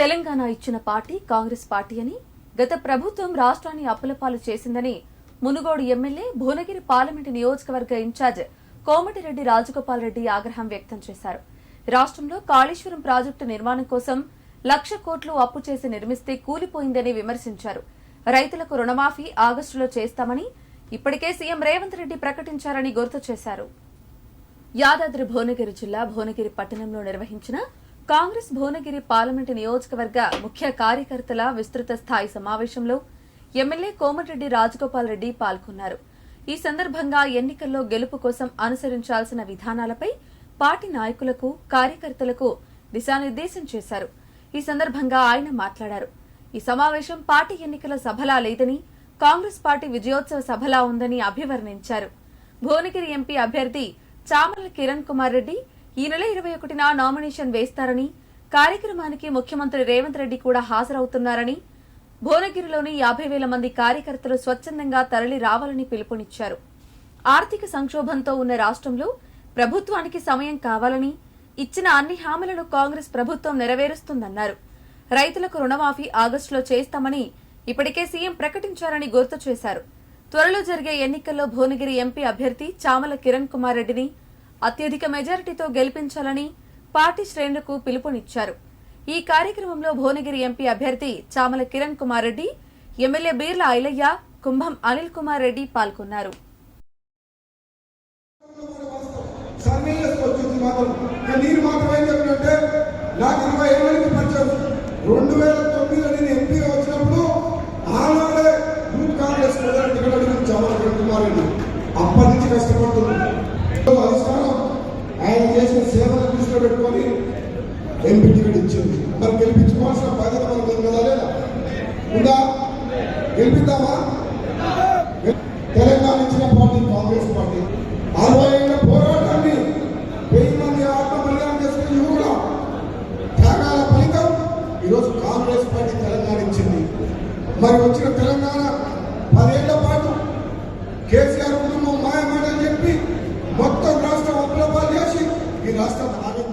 తెలంగాణ ఇచ్చిన party Congress party అని గత ప్రభుత్వం రాష్ట్రాన్ని అప్పులపాలు చేసిందని మునుగోడు ఎమ్మెల్యే భువనగిరి పార్లమెంటు నియోజకవర్గ ఇన్ఛార్జ్ కోమటిరెడ్డి రాజగోపాల్ రెడ్డి ఆగ్రహం వ్యక్తం చేశారు. రాష్ట్రంలో కాళేశ్వరం ప్రాజెక్టు నిర్మాణం కోసం లక్ష కోట్లు అప్పు చేసి నిర్మిస్తే కూలిపోయిందని విమర్శించారు. రైతులకు రుణమాఫీ ఆగస్టులో చేస్తామని ఇప్పటికే సీఎం రేవంత్ రెడ్డి ప్రకటించారని గుర్తు చేశారు. యాదాద్రి భువనగిరి జిల్లా భువనగిరి పట్టణంలో నిర్వహించిన కాంగ్రెస్ భువనగిరి పార్లమెంటు నియోజకవర్గ ముఖ్య కార్యకర్తల విస్తృత స్థాయి సమావేశంలో ఎమ్మెల్యే కోమటిరెడ్డి రాజగోపాల్ రెడ్డి పాల్గొన్నారు. ఈ సందర్భంగా ఎన్నికల్లో గెలుపు కోసం అనుసరించాల్సిన విధానాలపై పార్టీ నాయకులకు కార్యకర్తలకు దిశానిర్దేశం చేశారు. ఈ సందర్భంగా ఆయన మాట్లాడారు. ఈ సమావేశం పార్టీ ఎన్నికల సభలా లేదని కాంగ్రెస్ పార్టీ విజయోత్సవ సభలా ఉందని అభివర్ణించారు. భువనగిరి ఎంపీ అభ్యర్థి చామల కిరణ్ కుమార్ రెడ్డి ఈ నెల ఇరవై ఒకటిన నామినేషన్ వేస్తారని కార్యక్రమానికి ముఖ్యమంత్రి రేవంత్ రెడ్డి కూడా హాజరవుతున్నారని భువనగిరిలోని యాభై వేల మంది కార్యకర్తలు స్వచ్ఛందంగా తరలి రావాలని పిలుపునిచ్చారు. ఆర్థిక సంక్షోభంతో ఉన్న రాష్ట్రంలో ప్రభుత్వానికి సమయం కావాలని ఇచ్చిన అన్ని హామీలను కాంగ్రెస్ ప్రభుత్వం నెరవేరుస్తుందన్నారు. రైతులకు రుణమాఫీ ఆగస్టులో చేస్తామని ఇప్పటికే సీఎం ప్రకటించారని గుర్తు చేశారు. త్వరలో జరిగే ఎన్నికల్లో భువనగిరి ఎంపీ అభ్యర్థి చామల కిరణ్ కుమార్ రెడ్డిని అత్యధిక మెజారిటీతో గెలిపించాలని పార్టీ శ్రేణులకు పిలుపునిచ్చారు. ఈ కార్యక్రమంలో భువనగిరి ఎంపీ అభ్యర్థి చామల కిరణ్ కుమార్ రెడ్డి ఎమ్మెల్యే బీర్ల ఐలయ్య కుంభం అనిల్ కుమార్ రెడ్డి పాల్గొన్నారు. సర్వే రెండు వేల తొమ్మిదిలో నేను ఎంపీగా వచ్చినప్పుడు ఆనాడే యూత్ కాంగ్రెస్ ప్రజల టికెట్ అడిగిన చామల కిరణ్ కుమార్ రెడ్డి. చేసిన సేవలు దృష్టిలో పెట్టుకొని ఎంపీ టికెట్ ఇచ్చింది. మరి గెలిపించుకోవాల్సిన బాధ్యత మనకు ఉంది కదా లేదా? ఉందా? గెలిపిద్దామా? తెలంగాణ ఇచ్చిన పార్టీ కాంగ్రెస్ పార్టీ. అరవై ఏళ్ళ పోరాటాన్ని వెయ్యి మంది ఆత్మ బలిదానం చేసుకుని యువకుల త్యాగాల ఫలితం ఈరోజు కాంగ్రెస్ పార్టీ తెలంగాణ ఇచ్చింది. మరి వచ్చిన తెలంగాణ పదేళ్ళ పాటు కేసీఆర్ కుటుంబం మాయమాటలు చెప్పి మొత్తం రాష్ట్రాన్ని ఆగం